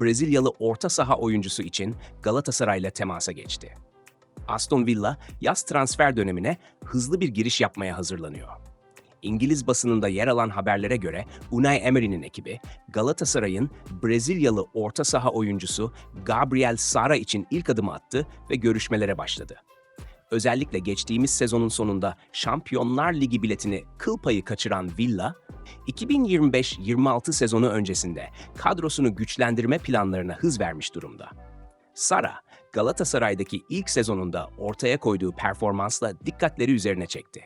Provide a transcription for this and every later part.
Brezilyalı orta saha oyuncusu için Galatasaray'la temasa geçti. Aston Villa, yaz transfer dönemine hızlı bir giriş yapmaya hazırlanıyor. İngiliz basınında yer alan haberlere göre Unai Emery'nin ekibi Galatasaray'ın Brezilyalı orta saha oyuncusu Gabriel Sara için ilk adımı attı ve görüşmelere başladı. Özellikle geçtiğimiz sezonun sonunda Şampiyonlar Ligi biletini kıl payı kaçıran Villa, 2025-26 sezonu öncesinde kadrosunu güçlendirme planlarına hız vermiş durumda. Sara, Galatasaray'daki ilk sezonunda ortaya koyduğu performansla dikkatleri üzerine çekti.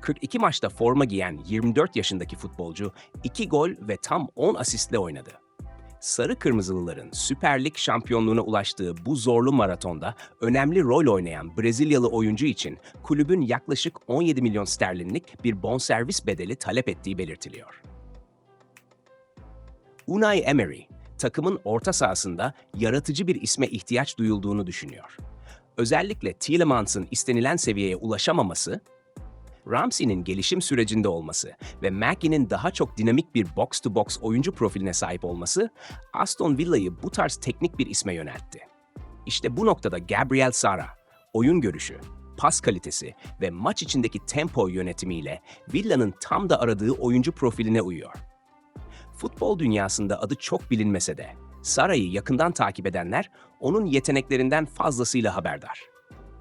42 maçta forma giyen 24 yaşındaki futbolcu 2 gol ve tam 10 asistle oynadı. Sarı Kırmızılıların Süper Lig şampiyonluğuna ulaştığı bu zorlu maratonda önemli rol oynayan Brezilyalı oyuncu için kulübün yaklaşık 17 milyon sterlinlik bir bonservis bedeli talep ettiği belirtiliyor. Unai Emery, takımın orta sahasında yaratıcı bir isme ihtiyaç duyulduğunu düşünüyor. Özellikle Tielemans'ın istenilen seviyeye ulaşamaması, Ramsey'nin gelişim sürecinde olması ve Mackie'nin daha çok dinamik bir box-to-box oyuncu profiline sahip olması Aston Villa'yı bu tarz teknik bir isme yöneltti. İşte bu noktada Gabriel Sara, oyun görüşü, pas kalitesi ve maç içindeki tempo yönetimiyle Villa'nın tam da aradığı oyuncu profiline uyuyor. Futbol dünyasında adı çok bilinmese de Sara'yı yakından takip edenler onun yeteneklerinden fazlasıyla haberdar.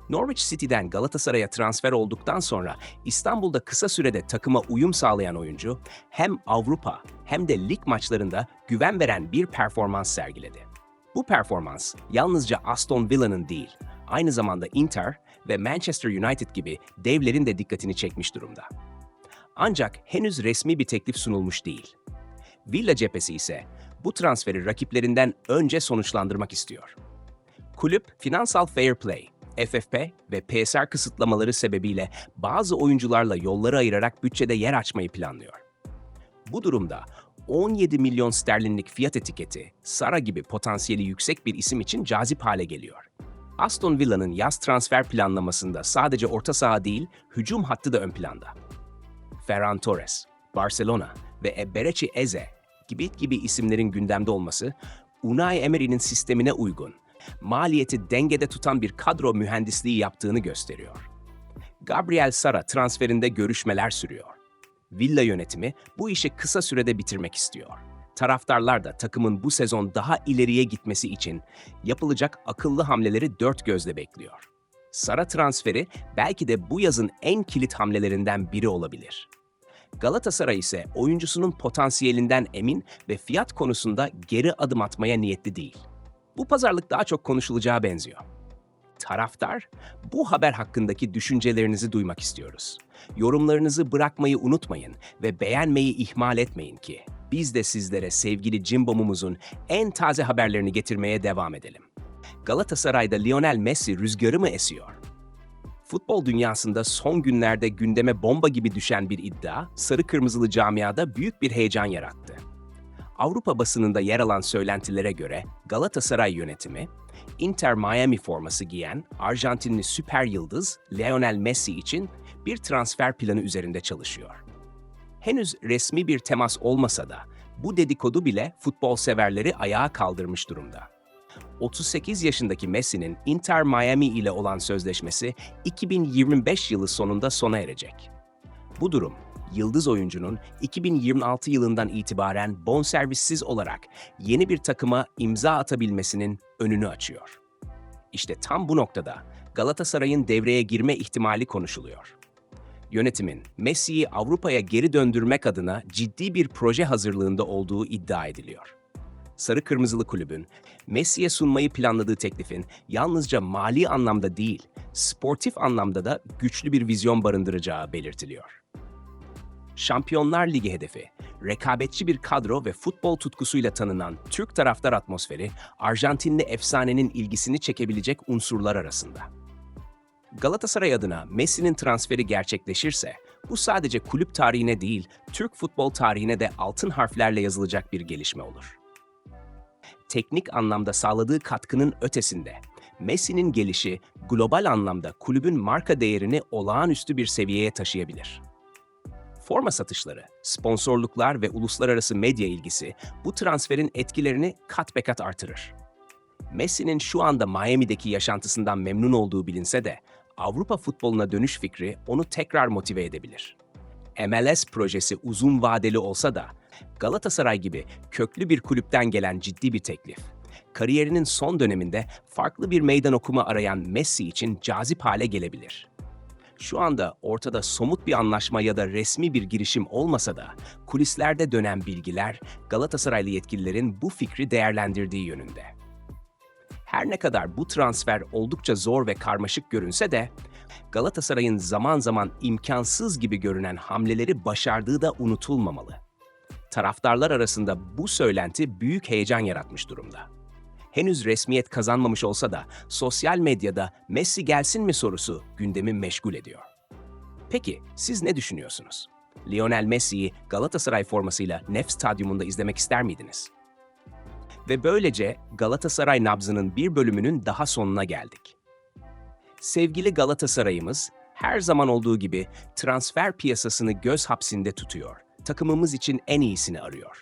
Norwich City'den Galatasaray'a transfer olduktan sonra İstanbul'da kısa sürede takıma uyum sağlayan oyuncu hem Avrupa hem de lig maçlarında güven veren bir performans sergiledi. Bu performans yalnızca Aston Villa'nın değil, aynı zamanda Inter ve Manchester United gibi devlerin de dikkatini çekmiş durumda. Ancak henüz resmi bir teklif sunulmuş değil. Villa cephesi ise bu transferi rakiplerinden önce sonuçlandırmak istiyor. Kulüp finansal fair play, FFP ve PSR kısıtlamaları sebebiyle bazı oyuncularla yolları ayırarak bütçede yer açmayı planlıyor. Bu durumda 17 milyon sterlinlik fiyat etiketi Sara gibi potansiyeli yüksek bir isim için cazip hale geliyor. Aston Villa'nın yaz transfer planlamasında sadece orta saha değil, hücum hattı da ön planda. Ferran Torres, Barcelona ve Eberechi Eze gibi gibi isimlerin gündemde olması, Unai Emery'nin sistemine uygun, maliyeti dengede tutan bir kadro mühendisliği yaptığını gösteriyor. Gabriel Sara transferinde görüşmeler sürüyor. Villa yönetimi bu işi kısa sürede bitirmek istiyor. Taraftarlar da takımın bu sezon daha ileriye gitmesi için yapılacak akıllı hamleleri dört gözle bekliyor. Sara transferi belki de bu yazın en kilit hamlelerinden biri olabilir. Galatasaray ise oyuncusunun potansiyelinden emin ve fiyat konusunda geri adım atmaya niyetli değil. Bu pazarlık daha çok konuşulacağı benziyor. Taraftar, bu haber hakkındaki düşüncelerinizi duymak istiyoruz. Yorumlarınızı bırakmayı unutmayın ve beğenmeyi ihmal etmeyin ki biz de sizlere sevgili Cimbom'umuzun en taze haberlerini getirmeye devam edelim. Galatasaray'da Lionel Messi rüzgarı mı esiyor? Futbol dünyasında son günlerde gündeme bomba gibi düşen bir iddia, sarı kırmızılı camiada büyük bir heyecan yarattı. Avrupa basınında yer alan söylentilere göre Galatasaray yönetimi, Inter Miami forması giyen Arjantinli süper yıldız Lionel Messi için bir transfer planı üzerinde çalışıyor. Henüz resmi bir temas olmasa da bu dedikodu bile futbol severleri ayağa kaldırmış durumda. 38 yaşındaki Messi'nin Inter Miami ile olan sözleşmesi 2025 yılı sonunda sona erecek. Bu durum, yıldız oyuncunun 2026 yılından itibaren bonservissiz olarak yeni bir takıma imza atabilmesinin önünü açıyor. İşte tam bu noktada Galatasaray'ın devreye girme ihtimali konuşuluyor. Yönetimin Messi'yi Avrupa'ya geri döndürmek adına ciddi bir proje hazırlığında olduğu iddia ediliyor. Sarı Kırmızılı Kulübün Messi'ye sunmayı planladığı teklifin yalnızca mali anlamda değil, sportif anlamda da güçlü bir vizyon barındıracağı belirtiliyor. Şampiyonlar Ligi hedefi, rekabetçi bir kadro ve futbol tutkusuyla tanınan Türk taraftar atmosferi, Arjantinli efsanenin ilgisini çekebilecek unsurlar arasında. Galatasaray adına Messi'nin transferi gerçekleşirse, bu sadece kulüp tarihine değil, Türk futbol tarihine de altın harflerle yazılacak bir gelişme olur. Teknik anlamda sağladığı katkının ötesinde, Messi'nin gelişi global anlamda kulübün marka değerini olağanüstü bir seviyeye taşıyabilir. Forma satışları, sponsorluklar ve uluslararası medya ilgisi bu transferin etkilerini kat be kat artırır. Messi'nin şu anda Miami'deki yaşantısından memnun olduğu bilinse de Avrupa futboluna dönüş fikri onu tekrar motive edebilir. MLS projesi uzun vadeli olsa da Galatasaray gibi köklü bir kulüpten gelen ciddi bir teklif. Kariyerinin son döneminde farklı bir meydan okuma arayan Messi için cazip hale gelebilir. Şu anda ortada somut bir anlaşma ya da resmi bir girişim olmasa da kulislerde dönen bilgiler Galatasaraylı yetkililerin bu fikri değerlendirdiği yönünde. Her ne kadar bu transfer oldukça zor ve karmaşık görünse de Galatasaray'ın zaman zaman imkansız gibi görünen hamleleri başardığı da unutulmamalı. Taraftarlar arasında bu söylenti büyük heyecan yaratmış durumda. Henüz resmiyet kazanmamış olsa da sosyal medyada Messi gelsin mi sorusu gündemi meşgul ediyor. Peki siz ne düşünüyorsunuz? Lionel Messi'yi Galatasaray formasıyla Nef Stadyumunda izlemek ister miydiniz? Ve böylece Galatasaray nabzının bir bölümünün daha sonuna geldik. Sevgili Galatasaray'ımız her zaman olduğu gibi transfer piyasasını göz hapsinde tutuyor. Takımımız için en iyisini arıyor.